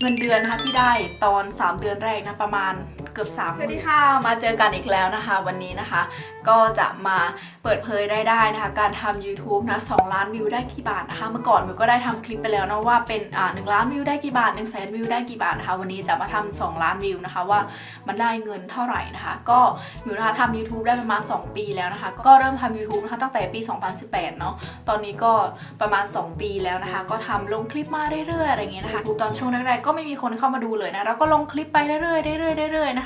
เงินเดือนนะคะที่ได้ตอน 3 เดือนแรกนะประมาณ เกือบ3สวัสดีค่ะ มาเจอกันอีกแล้วนะคะ วันนี้นะคะ ก็จะมาเปิดเผยได้ได้นะคะ การทำ YouTube นะ2ล้านวิวได้กี่บาทนะคะ เมื่อก่อนมิวก็ได้ทำคลิปไปแล้วนะว่าเป็นอ่าหล้านวิวได้กี่บาท1นึ่งแสนวิวได้กี่บาทนะคะ วันนี้จะมาทำ2ล้านวิวนะคะว่ามันได้เงินเท่าไหร่นะคะ ก็มิวนะคะทำ YouTube ได้ประมาณ 2 ปีแล้วนะคะ ก็เริ่มทำ YouTube นะคะตั้งแต่ปี 2018 เนาะ ตอนนี้ก็ประมาณ 2 ปีแล้วนะคะ ก็ทำลงคลิปมาเรื่อยๆอะไรอย่างเงี้ยนะคะตอนช่วงแรกๆก็ไม่มีคนเข้ามาดูเลยนะ แล้วก็ลงคลิปไปเรื่อยๆเรื่อยๆเรื่อยๆนะคะ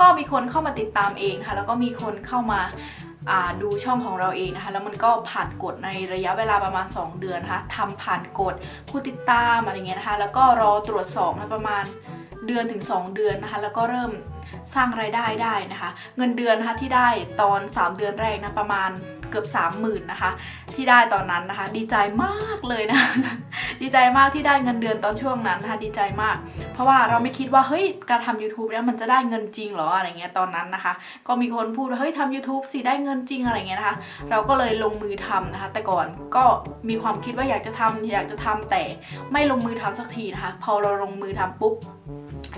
ก็มีคนเข้ามาติดตามเองค่ะ แล้วก็มีคนเข้ามาอ่าดูช่องของเราเองนะคะ แล้วมันก็ผ่านกฎในระยะเวลาประมาณ 2 เดือนนะคะทำผ่านกฎผู้ติดตามอะไรเงี้ยนะคะ แล้วก็รอตรวจสอบนะประมาณเดือนถึง 2 เดือนนะคะ แล้วก็เริ่ม สร้างรายได้ได้นะคะ เงินเดือนนะคะที่ได้ตอน 3 เดือนแรกนะประมาณเกือบ 30,000นะคะ ที่ได้ตอนนั้นนะคะ ดีใจมากเลยนะ ดีใจมากที่ได้เงินเดือนตอนช่วงนั้นนะคะดีใจมาก เพราะว่าเราไม่คิดว่าเฮ้ยการทำ YouTube เนี่ยมันจะได้เงินจริงหรออะไรเงี้ยตอนนั้นนะคะ ก็มีคนพูดว่าเฮ้ยทำ YouTube สิได้เงินจริงอะไรเงี้ยนะคะ เราก็เลยลงมือทำนะคะ แต่ก่อนก็มีความคิดว่าอยากจะทำอยากจะทำแต่ไม่ลงมือทำสักทีนะคะ พอเราลงมือทำปุ๊บ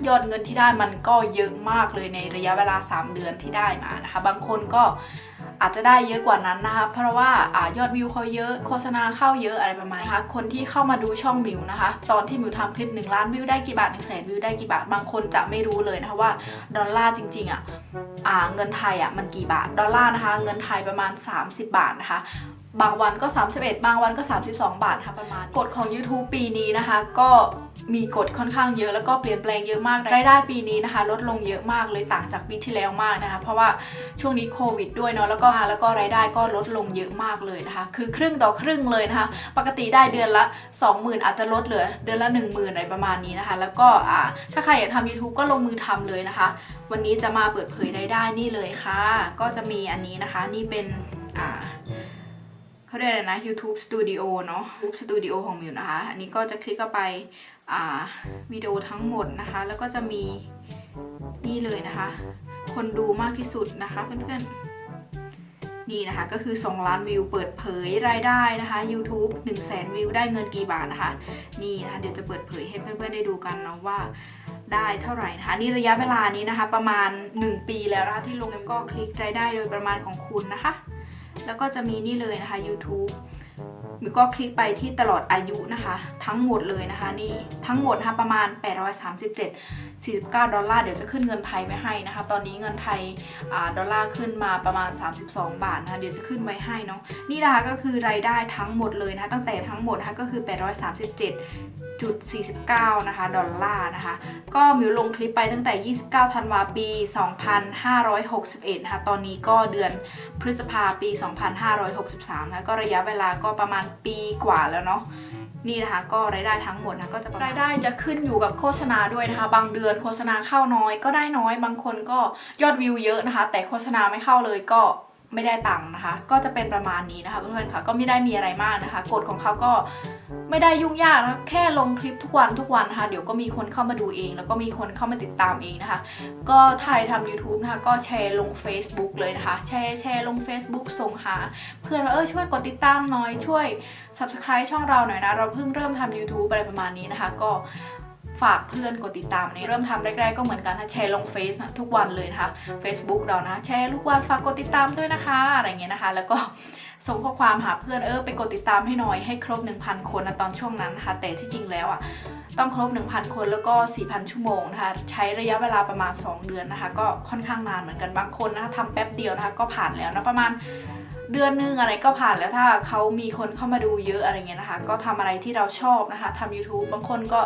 ยอดเงินที่ได้มันก็เยอะมากเลยในระยะเวลา 3 เดือนที่ได้มานะคะ บางคนก็อาจจะได้เยอะกว่านั้นนะคะ เพราะว่าอายอดวิวเขาเยอะโฆษณาเข้าเยอะอะไรประมาณนะคะคนที่เข้ามาดูช่องมิวนะคะ ตอนที่มิวทำคลิป 1 ล้านวิวได้กี่บาท1แสนวิวได้กี่บาท บางคนจะไม่รู้เลยนะคะว่าดอลลาร์จริงๆอะอ่าเงินไทยอะมันกี่บาท ดอลลาร์นะคะ เงินไทยประมาณ 30 บาทนะคะ บางวันก็ 31 บางวันก็ 32 บาทค่ะประมาณ กฎของ YouTube ปีนี้นะคะ ก็มีกฎค่อนข้างเยอะแล้วก็เปลี่ยนแปลงเยอะมากรายได้ปีนี้นะคะ ลดลงเยอะมากเลยต่างจากปีที่แล้วมากนะคะ เพราะว่าช่วงนี้โควิดด้วยเนาะแล้วก็แล้วก็รายได้ก็ลดลงเยอะมากเลยนะคะ คือครึ่งต่อครึ่งเลยนะคะ ปกติได้เดือนละ 20,000 อาจจะลดเหลือเดือนละ 10,000อะไรประมาณนี้นะคะ แล้วก็อ่าถ้าใครอยากทำ YouTube ก็ลงมือทำเลยนะคะ วันนี้จะมาเปิดเผยรายได้นี่เลยค่ะ ก็จะมีอันนี้นะคะ นี่เป็นอ่า เขาเรียกอะไรนะ YouTube Studio เนาะ YouTube Studio ของมิวนะคะ อันนี้ก็จะคลิกเข้าไปาวิดีโอทั้งหมดนะคะ แล้วก็จะมีนี่เลยนะคะ คนดูมากที่สุดนะคะเพื่อนๆ นี่นะคะ ก็คือ 2 ล้านวิวเปิดเผยรายได้นะคะ YouTube 1 0 0 0 0แวิวได้เงินกี่บาทนะคะ นี่นะคะเดี๋ยวจะเปิดเผยให้เพื่อนๆ ได้ดูกันเนาะว่าได้เท่าไหร่นะคะนี่ระยะเวลานี้นะคะ ประมาณ 1 ปีแล้วนะคะที่ลงแล้วก็คลิกรายได้โดยประมาณของคุณนะคะ แล้วก็จะมีนี่เลยนะคะ YouTube มิวก็คลิกไปที่ตลอดอายุนะคะ ทั้งหมดเลยนะคะนี่ทั้งหมดนะคะประมาณ 837 49 ดอลลาร์เดี๋ยวจะขึ้นเงินไทยไว้ให้นะคะ ตอนนี้เงินไทยอดอลลาร์ขึ้นมาประมาณ 32 บาทนะคะเดี๋ยวจะขึ้นไว้ให้เนาะนี่นะคะก็คือรายได้ทั้งหมดเลยนะคะตั้งแต่ทั้งหมดนะคะก็คือ 837จุด49 นะคะ ดอลลาร์นะคะ ก็มิวลงคลิปไปตั้งแต่ 29 ธันวาปี 2561 นะคะ ตอนนี้ก็เดือนพฤษภาปี 2563 นะะก็ระยะเวลาก็ประมาณปีกว่าแล้วเนาะนี่นะคะก็รายได้ทั้งหมดนะก็จะรายได้จะขึ้นอยู่กับโฆษณาด้วยนะคะ บางเดือนโฆษณาเข้าน้อยก็ได้น้อย บางคนก็ยอดวิวเยอะนะคะ แต่โฆษณาไม่เข้าเลยก็ ไม่ได้ตังค์นะคะ ก็จะเป็นประมาณนี้นะคะเพื่อนๆค่ะ ก็ไม่ได้มีอะไรมากนะคะ กฎของเขาก็ไม่ได้ยุ่งยากนะคะแค่ลงคลิปทุกวันทุกวันนะคะเดี๋ยวก็มีคนเข้ามาดูเอง แล้วก็มีคนเข้ามาติดตามเองนะคะ ก็ถ่ายทำ YouTube นะคะ ก็แชร์ลง Facebook เลยนะคะ แชร์แชร์ลง Facebook ส่งหา เพื่อนว่าเออช่วยกดติดตามหน่อยช่วย Subscribe ช่องเราหน่อยนะ เราเพิ่งเริ่มทำ YouTube อะไรประมาณนี้นะคะ ก็ ฝากเพื่อนกดติดตามในเริ่มทำแรกๆก็เหมือนกันนะแชร์ลงเฟซนะทุกวันเลยนะคะ Facebook เรานะ แชร์ทุกวันฝากกดติดตามด้วยนะคะ อะไรเงี้ยนะคะ แล้วก็ส่งข้อความหาเพื่อนเออไปกดติดตามให้หน่อยให้ครบ 1,000 คนนะตอนช่วงนั้นนะคะ แต่ที่จริงแล้วอะต้องครบ 1,000 คนแล้วก็ 4,000 ชั่วโมงนะคะ ใช้ระยะเวลาประมาณ 2 เดือนนะคะ ก็ค่อนข้างนานเหมือนกันบางคนนะคะทำแป๊บเดียวนะคะ ก็ผ่านแล้วนะประมาณเดือนนึงอะไรก็ผ่านแล้วถ้าเขามีคนเข้ามาดูเยอะอะไรเงี้ยนะคะ ก็ทำอะไรที่เราชอบนะคะทำ YouTube บางคนก็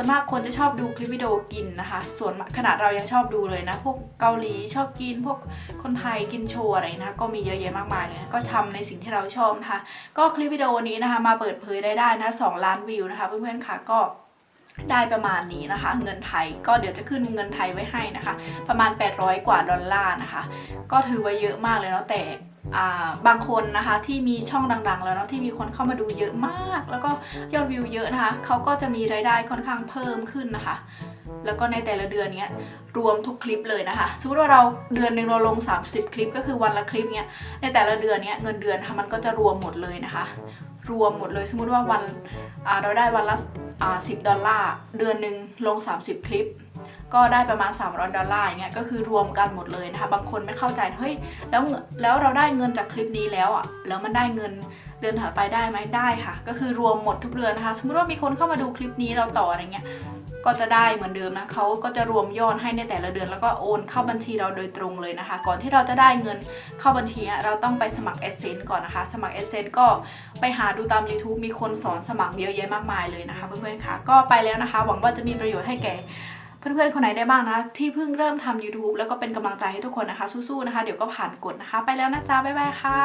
ส่วนมากคนจะชอบดูคลิปวิดีโอกินนะคะ ส่วนขนาดเรายังชอบดูเลยนะ พวกเกาหลีชอบกิน พวกคนไทยกินโชว์อะไรนะคะก็มีเยอะแยะมากมายเลยนะก็ทำในสิ่งที่เราชอบนะคะ ก็คลิปวิดีโอนี้นะคะ มาเปิดเผยได้ได้นะ2ล้านวิวนะคะ เพื่อนๆค่ะก็ได้ประมาณนี้นะคะ เงินไทยก็เดี๋ยวจะขึ้นเงินไทยไว้ให้นะคะ ประมาณ 800 กว่าดอลลาร์นะคะ ก็ถือว่าเยอะมากเลยเนาะแต่ บางคนนะคะที่มีช่องดัง ๆ แล้วเนาะที่มีคนเข้ามาดูเยอะมาก แล้วก็ยอดวิวเยอะนะคะเขาก็จะมีรายได้ค่อนข้างเพิ่มขึ้นนะคะ แล้วก็ในแต่ละเดือนเนี้ยรวมทุกคลิปเลยนะคะสมมติว่าเราเดือนหนึ่งเราลง 30 คลิป ก็คือวันละคลิปเนี้ยในแต่ละเดือนเนี้ยเงินเดือนมันก็จะรวมหมดเลยนะคะ รวมหมดเลยสมมุติว่าวันอ่าเราได้วันละอ่า10ดอลลาร์เดือนหนึ่งลง 30 คลิป ก็ได้ประมาณ 300 ดอลลาร์อย่างเงี้ยก็คือรวมกันหมดเลยนะคะ บางคนไม่เข้าใจเฮ้ยแล้วแล้วเราได้เงินจากคลิปนี้แล้วอะแล้วมันได้เงินเดือนถัดไปได้ไหมได้ค่ะ ก็คือรวมหมดทุกเดือนนะคะ สมมติว่ามีคนเข้ามาดูคลิปนี้เราต่ออะไรเงี้ยก็จะได้เหมือนเดิมนะเขาก็จะรวมยอดให้ในแต่ละเดือน แล้วก็โอนเข้าบัญชีเราโดยตรงเลยนะคะ ก่อนที่เราจะได้เงินเข้าบัญชีเราต้องไปสมัคร a d s e n s e ก่อนนะคะ สมัคร a d s e n s e ก็ไปหาดูตาม YouTube มีคนสอนสมัครเยอะแยะมากมายเลยนะคะเพื่อนๆค่ะ ก็ไปแล้วนะคะ หวังว่าจะมีประโยชน์ให้แก่ เพื่อนๆ คนไหนได้บ้างนะ ที่เพิ่งเริ่มทำ YouTube แล้วก็เป็นกำลังใจให้ทุกคนนะคะ สู้ๆนะคะ เดี๋ยวก็ผ่านกฎนะคะ ไปแล้วนะจ๊ะ บ๊ายบายค่ะ